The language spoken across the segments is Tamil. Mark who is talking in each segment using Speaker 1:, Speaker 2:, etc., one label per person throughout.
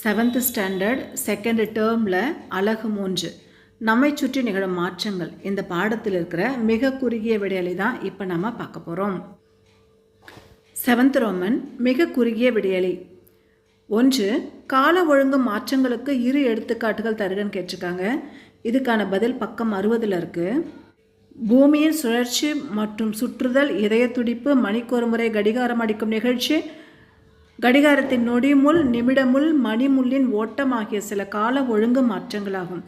Speaker 1: செவன்த் ஸ்டாண்டர்ட் செகண்ட் டேர்மில் அழகு மூன்று. நம்மை சுற்றி நிகழும் மாற்றங்கள். இந்த பாடத்தில் இருக்கிற மிக குறுகிய விடையலை தான் இப்போ நம்ம பார்க்க போகிறோம் செவன்த் ரோமன் மிக குறுகிய விடையலை ஒன்று கால ஒழுங்கு மாற்றங்களுக்கு இரு எடுத்துக்காட்டுகள் தருகன்னு கேட்டிருக்காங்க. இதுக்கான பதில் பக்கம் அறுபதில் இருக்குது பூமியின் சுழற்சி மற்றும் சுற்றுதல் இதய துடிப்பு மணிக்கொரு முறை கடிகாரம் அடிக்கும் நிகழ்ச்சி கடிகாரத்தின் நொடிமுள் நிமிடமுள் மணிமுள்ளின் ஓட்டம் ஆகிய சில கால ஒழுங்கு மாற்றங்களாகும்.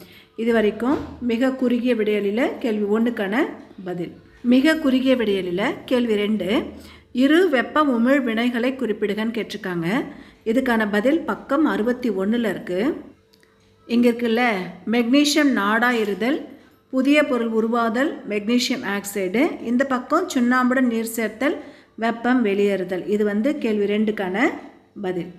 Speaker 1: இதுவரைக்கும் மிக குறுகிய விடையலில் கேள்வி ஒன்றுக்கான பதில். மிக குறுகிய விடையலில் கேள்வி ரெண்டு இரு வெப்ப உமிழ் வினைகளை குறிப்பிடுகன்னு கேட்டிருக்காங்க. இதுக்கான பதில் பக்கம் அறுபத்தி ஒன்றில் இருக்குது இங்கே இருக்குல்ல மெக்னீஷியம் நாடா இருதல் புதிய பொருள் உருவாதல் மெக்னீஷியம் ஆக்சைடு இந்த பக்கம் சுண்ணாம்புடன் நீர் சேர்த்தல் வெப்பம் வெளியேறுதல். இது வந்து கேள்வி ரெண்டுக்கான பதில்.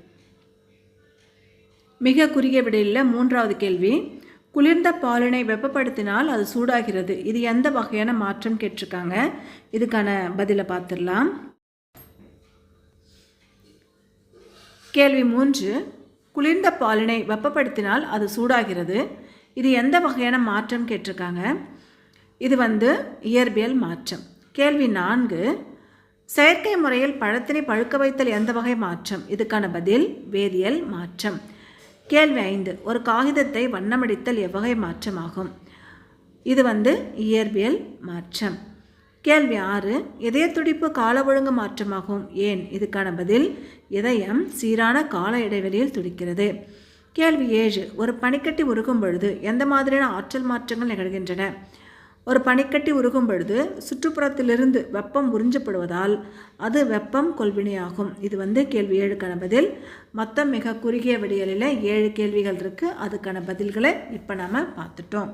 Speaker 1: மிக குறுகிய விடையில் மூன்றாவது கேள்வி. குளிர்ந்த பாலினை வெப்பப்படுத்தினால் அது சூடாகிறது. இது எந்த வகையான மாற்றம் கேட்டிருக்காங்க? இதுக்கான பதிலை பார்த்துடலாம். கேள்வி மூன்று. குளிர்ந்த பாலினை வெப்பப்படுத்தினால் அது சூடாகிறது. இது எந்த வகையான மாற்றம் கேட்டிருக்காங்க? இது வந்து இயற்பியல் மாற்றம். கேள்வி நான்கு. செயற்கை முறையில் பழத்தினை பழுக்க வைத்தல் எந்த வகை மாற்றம்? இதுக்கான பதில் வேதியியல் மாற்றம். கேள்வி ஐந்து. ஒரு காகிதத்தை வண்ணமடித்தல் எவ்வகை மாற்றமாகும்? இது வந்து இயற்பியல் மாற்றம். கேள்வி ஆறு. இதய துடிப்பு கால ஒழுங்கு மாற்றமாகும்? ஏன்? இதுக்கான பதில் இதயம் சீரான கால இடைவெளியில் துடிக்கிறது. கேள்வி ஏழு. ஒரு பனிக்கட்டி உருகும் பொழுது எந்த மாதிரியான ஆற்றல் மாற்றங்கள் நிகழ்கின்றன? ஒரு பனிக்கட்டி உருகும் பொழுது சுற்றுப்புறத்திலிருந்து வெப்பம் உறிஞ்சப்படுவதால் அது வெப்பம் கொள்வினையாகும். இது வந்து கேள்வி ஏழுக்கான பதில். மொத்தம் மிக குறுகிய விடியலில் ஏழு கேள்விகள் இருக்குது அதுக்கான பதில்களை இப்போ நம்ம பார்த்துட்டோம்.